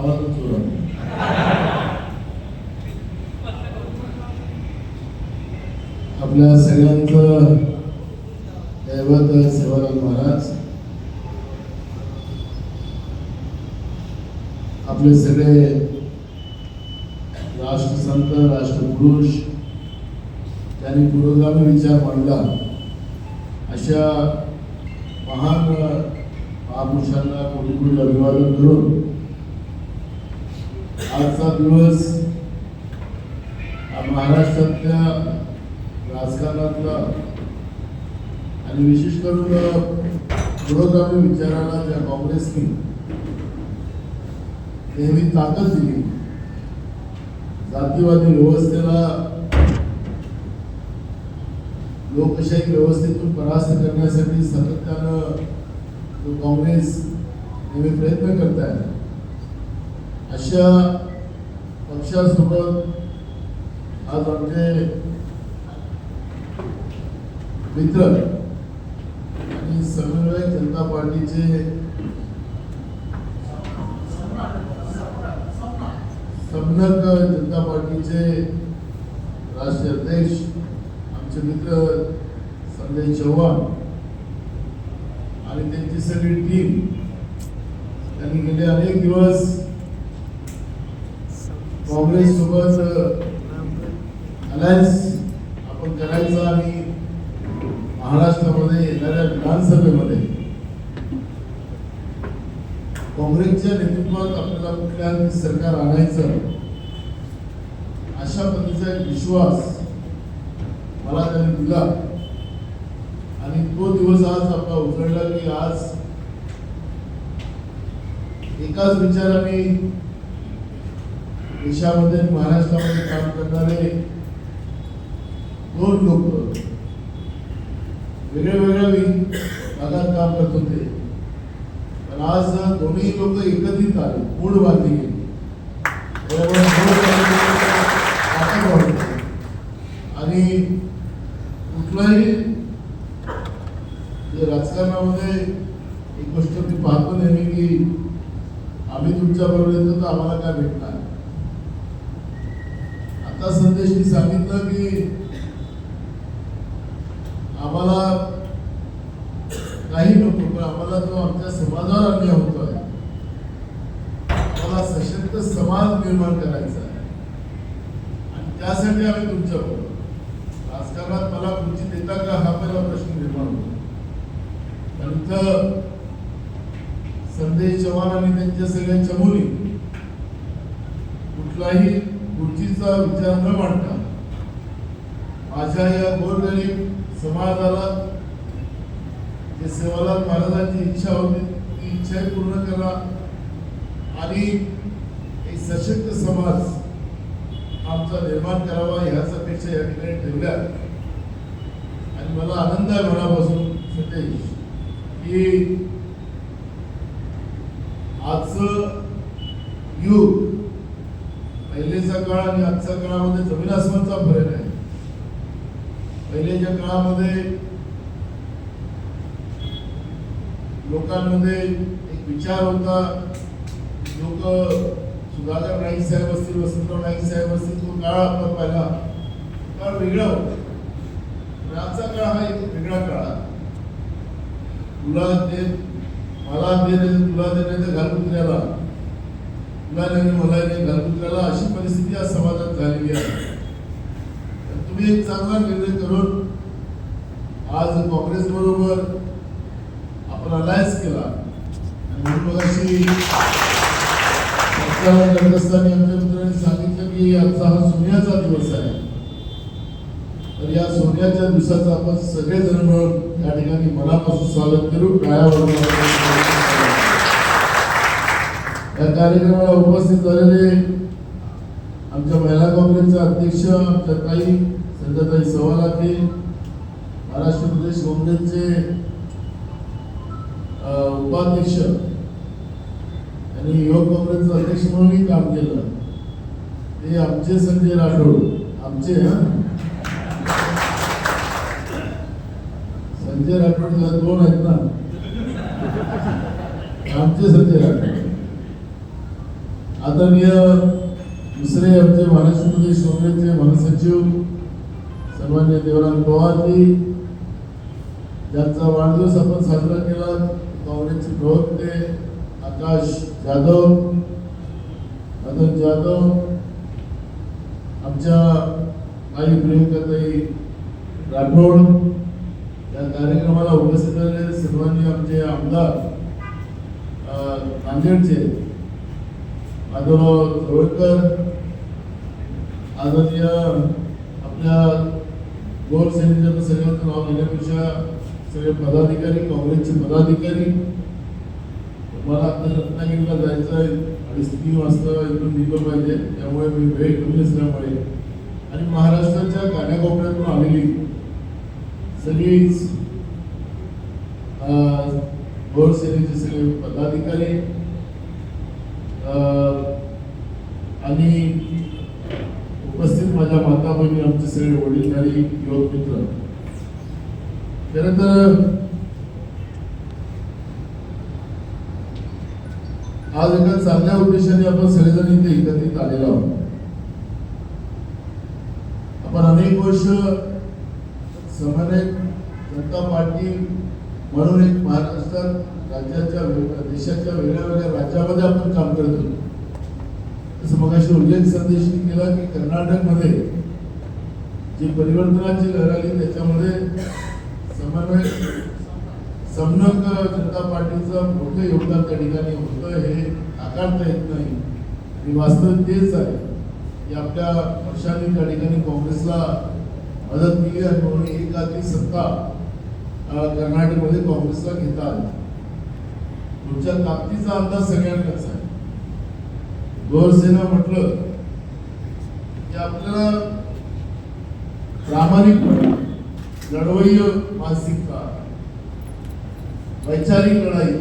आवाजच जोरात आपल्या सगळ्यांचं दैवत सेवाराम महाराज आपले सगळे राष्ट्रसंत राष्ट्रपुरुष त्यांनी पुरोगामी विचार मांडला. अशा महान महापुरुषांना कोटी कोटी अभिवादन करून आजचा दिवस हा महाराष्ट्रातल्या राजकारणातला आणि विशेष करून पुरोगामी विचाराला ज्या काँग्रेसने नेहमी ताकद दिली जातीवादी व्यवस्थेला लोकशाही व्यवस्थेतून परास्त करण्यासाठी सातत्यानं जो काँग्रेस नेहमी प्रयत्न करत आहे अशा पक्षासोबत आज आमचे मित्र आणि समन्वय जनता पार्टीचे समनक जनता पार्टीचे राष्ट्रीय अध्यक्ष आमचे मित्र संजय चव्हाण आणि त्यांची सगळी टीम त्यांनी गेले अनेक दिवस काँग्रेस सोबत अलायन्स आपण करायचं आणि महाराष्ट्रामध्ये येणाऱ्या विधानसभेमध्ये काँग्रेसच्या नेतृत्वात आपल्याला कुठल्या सरकार आणायचं अशा पद्धतीचा एक विश्वास मला त्यांनी दिला. आणि तो दिवस आज आपला उजळला की आज एकाच विचाराने देशामध्ये महाराष्ट्रामध्ये काम करणारे दोन लोक वेगळ्या वेगळ्या भागात काम करत होते. पण आज दोन्ही लोक एकत्रित आले पूर्ण बांधली गेली आणि कुठलाही जे राजकारणामध्ये एक गोष्ट मी पाहतो नेहमी की आम्ही तुमच्या बरोबर येतो तर आम्हाला काय भेटणार? आता संदेशनी सांगितलं की आम्हाला काही नको पण आम्हाला जो आमच्या समाजावर अन्याय होतोय. आम्हाला सशक्त समाज निर्माण करायचा आहे. आणि त्यासाठी आम्ही तुमच्या बरोबर राजकारणात मला खुर्ची देता का हा पहिला प्रश्न निर्माण होतो. पण संदेश चव्हाण आणि त्यांच्या सगळ्यांच्या मुली कुठलाही खुर्चीचा विचार न मांडता माझ्या या गोरगरीब समाजाला जे सेवालाल महाराजांची इच्छा होती ती इच्छाही पूर्ण करा. आणि एक सशक्त समाज आमचा निर्माण करावा ह्याच अपेक्षा या ठिकाणी ठेवल्या. आणि मला आनंद आहे मनापासून सतेश की आजचं आणि आजच्या काळामध्ये जमीन आसमानचा फरक आहे. पहिलेच्या काळामध्ये लोकांमध्ये एक विचार होता लोक सुधाकर नाईक साहेब असतील वसंतराव नाईक साहेब असतील तो काळ आपण पाहिला. काळ वेगळा होता. पण आजचा काळ हा एक वेगळा काळ तुला दे मला दे तुला दे नाही तर घालकुत्र्याला तुला नाही मला नाही घालकुत्र्याला अशी परिस्थिती आज समाजात झालेली आहे तर तुम्ही एक चांगला निर्णय करून आज काँग्रेस बरोबर आपण अलायन्स केला. आणि म्हणून मगाशी करत असताना आमच्या मित्रांनी सांगितलं की आजचा हा सोन्याचा दिवस आहे. तर या सोन्याच्या दिवसाचं आपण सगळेजण मिळून या ठिकाणी मनापासून स्वागत करू. टाळ्या या कार्यक्रमाला उपस्थित झालेले आमच्या महिला काँग्रेसचे अध्यक्ष आमच्या ताई संध्याताई सवालाखे महाराष्ट्र प्रदेश काँग्रेसचे उपाध्यक्ष आणि युवक काँग्रेसचं अध्यक्ष म्हणूनही काम केलं. ते आमचे संजय राठोड. आमचे संजय राठोड दोन आहेत ना? आमचे संजय राठोड. आदरणीय दुसरे आमचे महाराष्ट्र प्रदेश काँग्रेसचे महासचिव सन्मान्य देवराम पवारजी ज्यांचा वाढदिवस आपण साजरा केला. काँग्रेसचे प्रवक्ते आकाश जाधव मदन जाधव आमच्या आई प्रियंकाताई राठोड या कार्यक्रमाला उपस्थित झालेले सर्वांनी आमचे आमदार नांदेडचे माधवराव जवळकर आदरणीय आपल्या गोर सेनेच्या सगळ्यांचं नाव घेण्यापेक्षा सगळे पदाधिकारी काँग्रेसचे पदाधिकारी. मला आता रत्नागिरीला जायचं आहे अडीच तीन वाजता इथून निघलं पाहिजे. त्यामुळे मी वेळ कमी असल्यामुळे. आणि महाराष्ट्राच्या कान्याकोपऱ्यातून आलेली सगळीच अं, गोर सेनेचे सगळे पदाधिकारी अं, आणि मी आमचे सगळे वडीलधारी युवक मित्र. खरं तर आज एका चांगल्या उद्देशाने आपण सगळेजण इथे एकत्रित आलेलो आहोत. आपण अनेक वर्ष समन्वयक जनता पार्टी म्हणून एक महाराष्ट्रात राज्याच्या देशाच्या वेगळ्या वेगळ्या राज्यामध्ये आपण काम करत होतो. तसं मगाशी उल्लेख संदेश केला की कर्नाटकमध्ये जी परिवर्तनाची लहर आली त्याच्यामध्ये समन्वय समनक जनता पार्टीचं मोठं योगदान त्या ठिकाणी होतं हे नाकारता येत नाही. आणि वास्तव तेच आहे की आपल्या पक्षाने त्या ठिकाणी काँग्रेसला मदत केली आणि म्हणून एक आधी सत्ता कर्नाटकमध्ये काँग्रेसला घेता आली. तुमच्या ताकदीचा अंदाज सगळ्यांनाच आहे. गोरसेना म्हटलं की आपल्याला प्रामाणिकपणे लढवय्य मानसिकता वैचारिक लढाई.